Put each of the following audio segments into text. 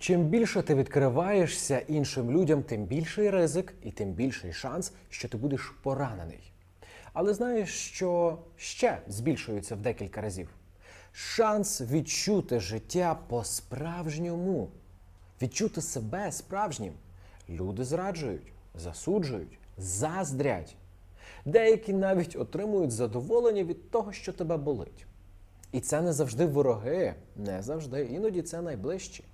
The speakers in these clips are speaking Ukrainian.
Чим більше ти відкриваєшся іншим людям, тим більший ризик і тим більший шанс, що ти будеш поранений. Але знаєш, що ще збільшується в декілька разів? Шанс відчути життя по-справжньому, відчути себе справжнім. Люди зраджують, засуджують, заздрять. Деякі навіть отримують задоволення від того, що тебе болить. І це не завжди вороги, не завжди, іноді це найближчі.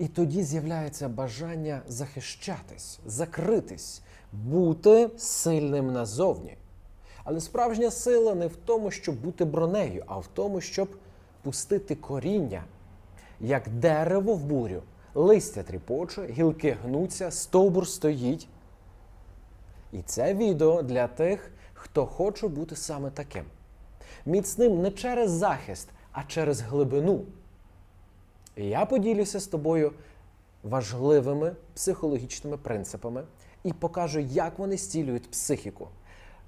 І тоді з'являється бажання захищатись, закритись, бути сильним назовні. Але справжня сила не в тому, щоб бути бронею, а в тому, щоб пустити коріння, як дерево в бурю, листя тріпоче, гілки гнуться, стовбур стоїть. І це відео для тих, хто хоче бути саме таким. Міцним не через захист, а через глибину. Я поділюся з тобою важливими психологічними принципами і покажу, як вони стілюють психіку.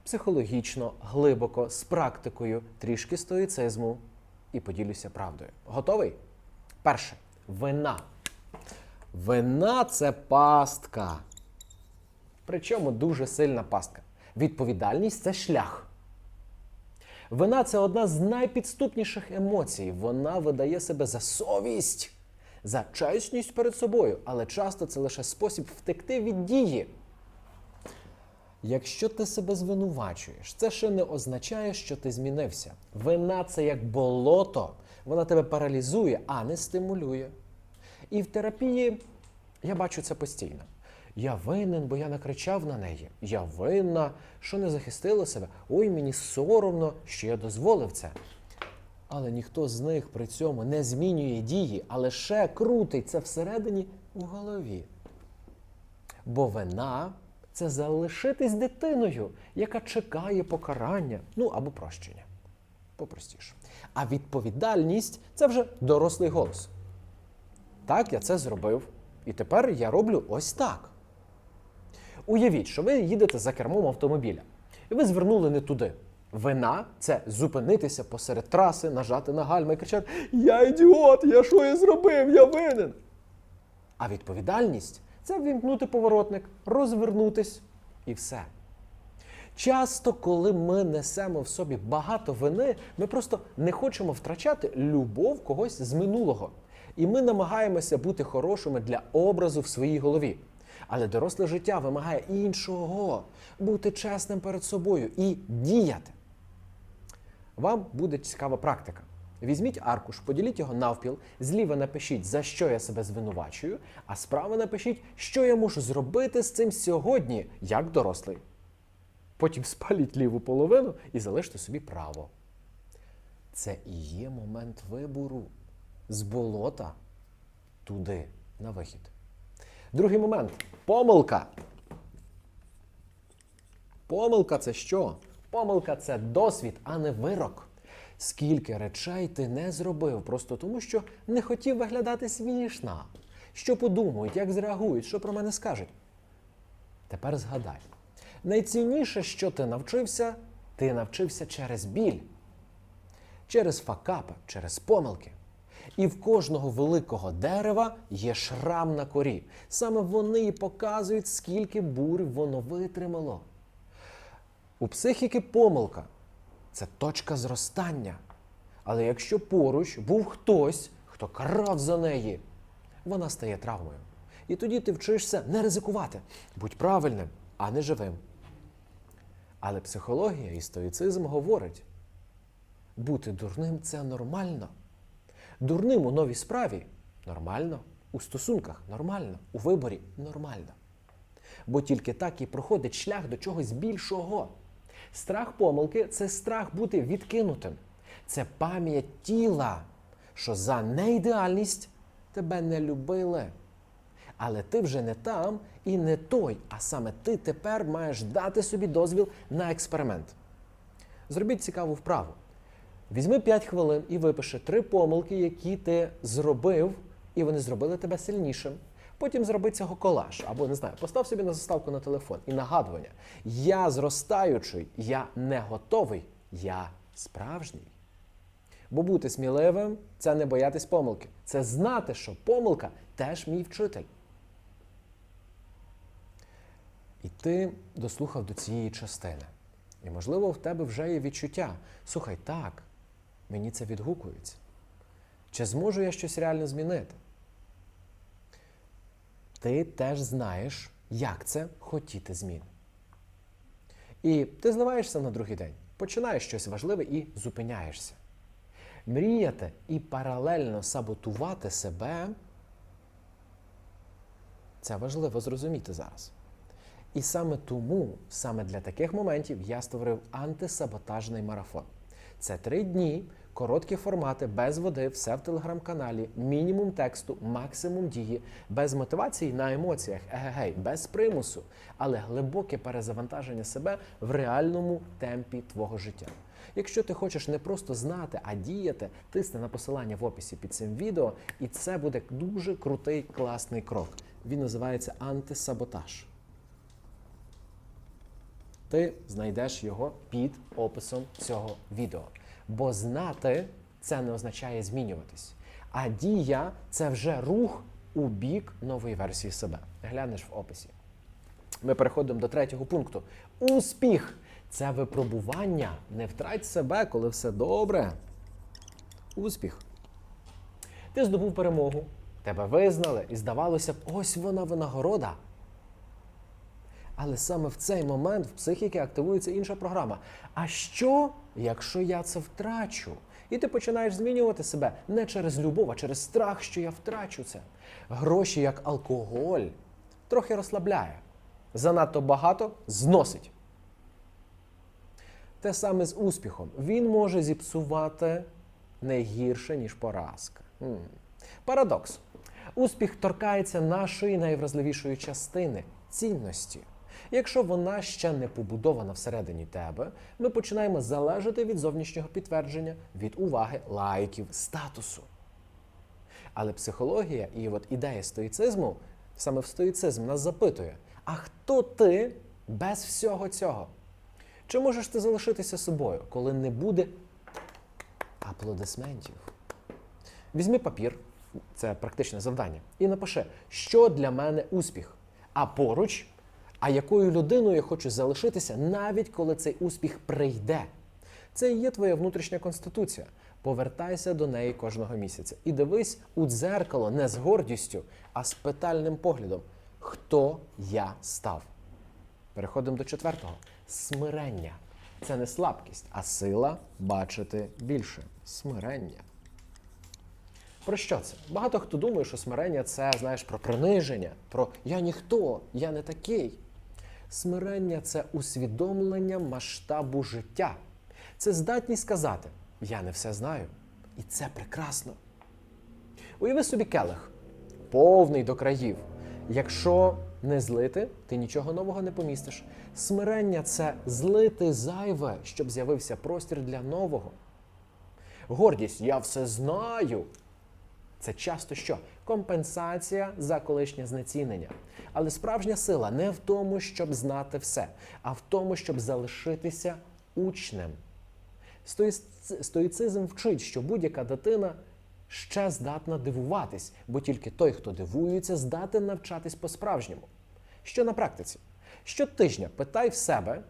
Психологічно, глибоко, з практикою, трішки стоїцизму і поділюся правдою. Готовий? Перше вина. Вина це пастка. Причому дуже сильна пастка. Відповідальність це шлях. Вина це одна з найпідступніших емоцій. Вона видає себе за совість, за чесність перед собою, але часто це лише спосіб втекти від дії. Якщо ти себе звинувачуєш, це ще не означає, що ти змінився. Вина це як болото, вона тебе паралізує, а не стимулює. І в терапії я бачу це постійно. Я винен, бо я накричав на неї. Я винна, що не захистила себе. Ой, мені соромно, що я дозволив це. Але ніхто з них при цьому не змінює дії, а лише крутить це всередині в голові. Бо вина це залишитись дитиною, яка чекає покарання, ну або прощення. Попростіше. А відповідальність це вже дорослий голос. Так, я це зробив. І тепер я роблю ось так. Уявіть, що ви їдете за кермом автомобіля, і ви звернули не туди. Вина це зупинитися посеред траси, нажати на гальма і кричати: Я ідіот, я що я зробив, я винен. А відповідальність це вімкнути поворотник, розвернутись і все. Часто, коли ми несемо в собі багато вини, ми просто не хочемо втрачати любов когось з минулого. І ми намагаємося бути хорошими для образу в своїй голові. Але доросле життя вимагає іншого бути чесним перед собою і діяти. Вам буде цікава практика. Візьміть аркуш, поділіть його навпіл, зліва напишіть, за що я себе звинувачую, а справа напишіть, що я можу зробити з цим сьогодні, як дорослий. Потім спаліть ліву половину і залиште собі право. Це і є момент вибору з болота туди на вихід. Другий момент помилка. Помилка це що? Помилка це досвід, а не вирок. Скільки речей ти не зробив, просто тому що не хотів виглядати смішно. Що подумають, як зреагують, що про мене скажуть. Тепер згадай. Найцінніше, що ти навчився, ти навчився через біль, через факапи, через помилки. І в кожного великого дерева є шрам на корі. Саме вони і показують, скільки бурь воно витримало. У психіки помилка це точка зростання. Але якщо поруч був хтось, хто карав за неї, вона стає травмою. І тоді ти вчишся не ризикувати, будь правильним, а не живим. Але психологія і стоїцизм говорить: бути дурним це нормально. Дурним у новій справі нормально, у стосунках нормально, у виборі нормально. Бо тільки так і проходить шлях до чогось більшого. Страх помилки це страх бути відкинутим. Це пам'ять тіла, що за неідеальність тебе не любили. Але ти вже не там і не той, а саме ти тепер маєш дати собі дозвіл на експеримент. Зробіть цікаву вправу. Візьми 5 хвилин і випиши три помилки, які ти зробив, і вони зробили тебе сильнішим. Потім зроби цього колаж, або не знаю, постав собі на заставку на телефон і нагадування: я зростаючий, я не готовий, я справжній. Бо бути сміливим це не боятись помилки. Це знати, що помилка теж мій вчитель. І ти дослухав до цієї частини. І, можливо, в тебе вже є відчуття. Слухай, так, мені це відгукується. Чи зможу я щось реально змінити? Ти теж знаєш, як це хотіти змін. І ти зливаєшся на другий день, починаєш щось важливе і зупиняєшся. Мріяти і паралельно саботувати себе це важливо зрозуміти зараз. І саме тому, саме для таких моментів, я створив антисаботажний марафон. Це три дні, короткі формати, без води, все в телеграм-каналі, мінімум тексту, максимум дії, без мотивації на емоціях, егегей, без примусу, але глибоке перезавантаження себе в реальному темпі твого життя. Якщо ти хочеш не просто знати, а діяти, тисни на посилання в описі під цим відео, і це буде дуже крутий, класний крок. Він називається антисаботаж ти знайдеш його під описом цього відео. Бо знати це не означає змінюватись. А дія це вже рух у бік нової версії себе. Глянеш в описі. Ми переходимо до третього пункту. Успіх це випробування. Не втрать себе, коли все добре. Успіх. Ти здобув перемогу, тебе визнали, і здавалося б, ось вона винагорода. Але саме в цей момент в психіки активується інша програма. А що, якщо я це втрачу? І ти починаєш змінювати себе не через любов, а через страх, що я втрачу це. Гроші, як алкоголь, трохи розслабляє. Занадто багато зносить. Те саме з успіхом. Він може зіпсувати не гірше, ніж поразка. М. Парадокс. Успіх торкається нашої найвразливішої частини цінності. Якщо вона ще не побудована всередині тебе, ми починаємо залежати від зовнішнього підтвердження, від уваги, лайків, статусу. Але психологія і от ідея стоїцизму, саме в стоїцизм нас запитує: а хто ти без всього цього? Чи можеш ти залишитися собою, коли не буде аплодисментів? Візьми папір, це практичне завдання, і напиши, що для мене успіх. А поруч, а якою людиною хочу залишитися, навіть коли цей успіх прийде. Це і є твоя внутрішня конституція. Повертайся до неї кожного місяця. І дивись у дзеркало не з гордістю, а з питальним поглядом. Хто я став? Переходимо до четвертого. Смирення. Це не слабкість, а сила бачити більше. Смирення. Про що це? Багато хто думає, що смирення це, знаєш, про приниження, про я ніхто, я не такий. Смирення це усвідомлення масштабу життя. Це здатність сказати: Я не все знаю. І це прекрасно. Уяви собі келих, повний до країв. Якщо не злити, ти нічого нового не помістиш. Смирення це злити зайве, щоб з'явився простір для нового. Гордість я все знаю. Це часто що? Компенсація за колишнє знецінення. Але справжня сила не в тому, щоб знати все, а в тому, щоб залишитися учнем. Стоїцизм вчить, що будь-яка дитина ще здатна дивуватись, бо тільки той, хто дивується, здатен навчатись по-справжньому. Що на практиці? Щотижня питай в себе,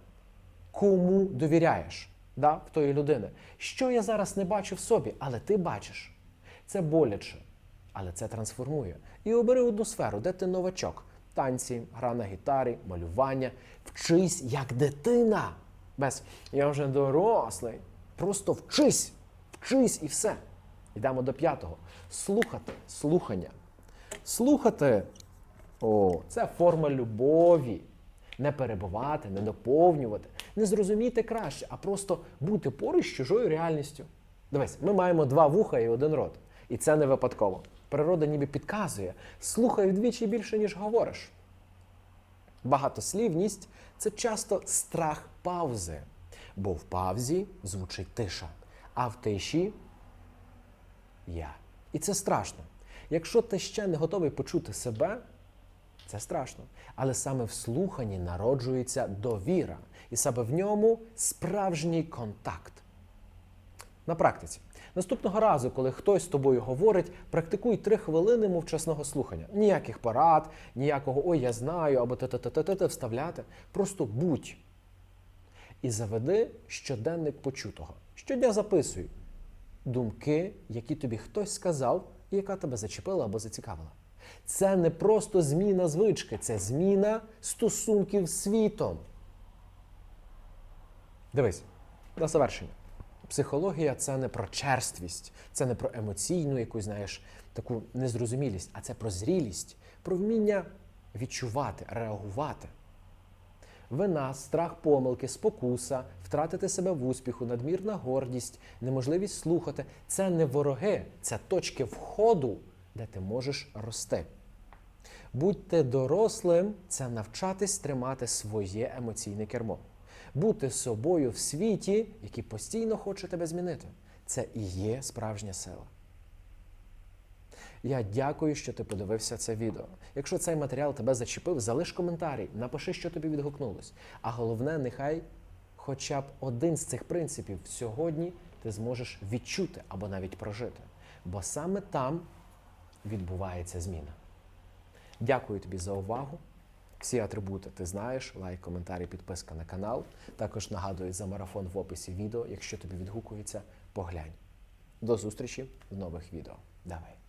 кому довіряєш да, в тої людини. Що я зараз не бачу в собі, але ти бачиш. Це боляче, але це трансформує. І обери одну сферу, де ти новачок. Танці, гра на гітарі, малювання. Вчись як дитина. Без я вже дорослий. Просто вчись, вчись і все. Йдемо до п'ятого. Слухати, слухання. Слухати о, це форма любові. Не перебувати, не доповнювати, не зрозуміти краще, а просто бути поруч з чужою реальністю. Дивись, ми маємо два вуха і один рот. І це не випадково. Природа ніби підказує, слухай вдвічі більше, ніж говориш. Багатослівність це часто страх паузи, бо в паузі звучить тиша, а в тиші я. І це страшно. Якщо ти ще не готовий почути себе, це страшно. Але саме в слуханні народжується довіра, і саме в ньому справжній контакт. На практиці, Наступного разу, коли хтось з тобою говорить, практикуй три хвилини мовчасного слухання. Ніяких порад, ніякого ой, я знаю, або те-те-те-те вставляти. Просто будь. І заведи щоденник почутого. Щодня записуй думки, які тобі хтось сказав, і яка тебе зачепила або зацікавила. Це не просто зміна звички, це зміна стосунків з світом. Дивись, на завершення. Психологія це не про черствість, це не про емоційну якусь, знаєш, таку незрозумілість, а це про зрілість, про вміння відчувати, реагувати. Вина, страх помилки, спокуса, втратити себе в успіху, надмірна гордість, неможливість слухати це не вороги, це точки входу, де ти можеш рости. Будьте дорослим це навчатись тримати своє емоційне кермо. Бути собою в світі, який постійно хоче тебе змінити. Це і є справжня сила. Я дякую, що ти подивився це відео. Якщо цей матеріал тебе зачепив, залиш коментарі, напиши, що тобі відгукнулось. А головне, нехай хоча б один з цих принципів сьогодні ти зможеш відчути або навіть прожити. Бо саме там відбувається зміна. Дякую тобі за увагу. Всі атрибути ти знаєш, лайк, коментарі, підписка на канал. Також нагадую за марафон в описі відео. Якщо тобі відгукується, поглянь. До зустрічі в нових відео. Давай.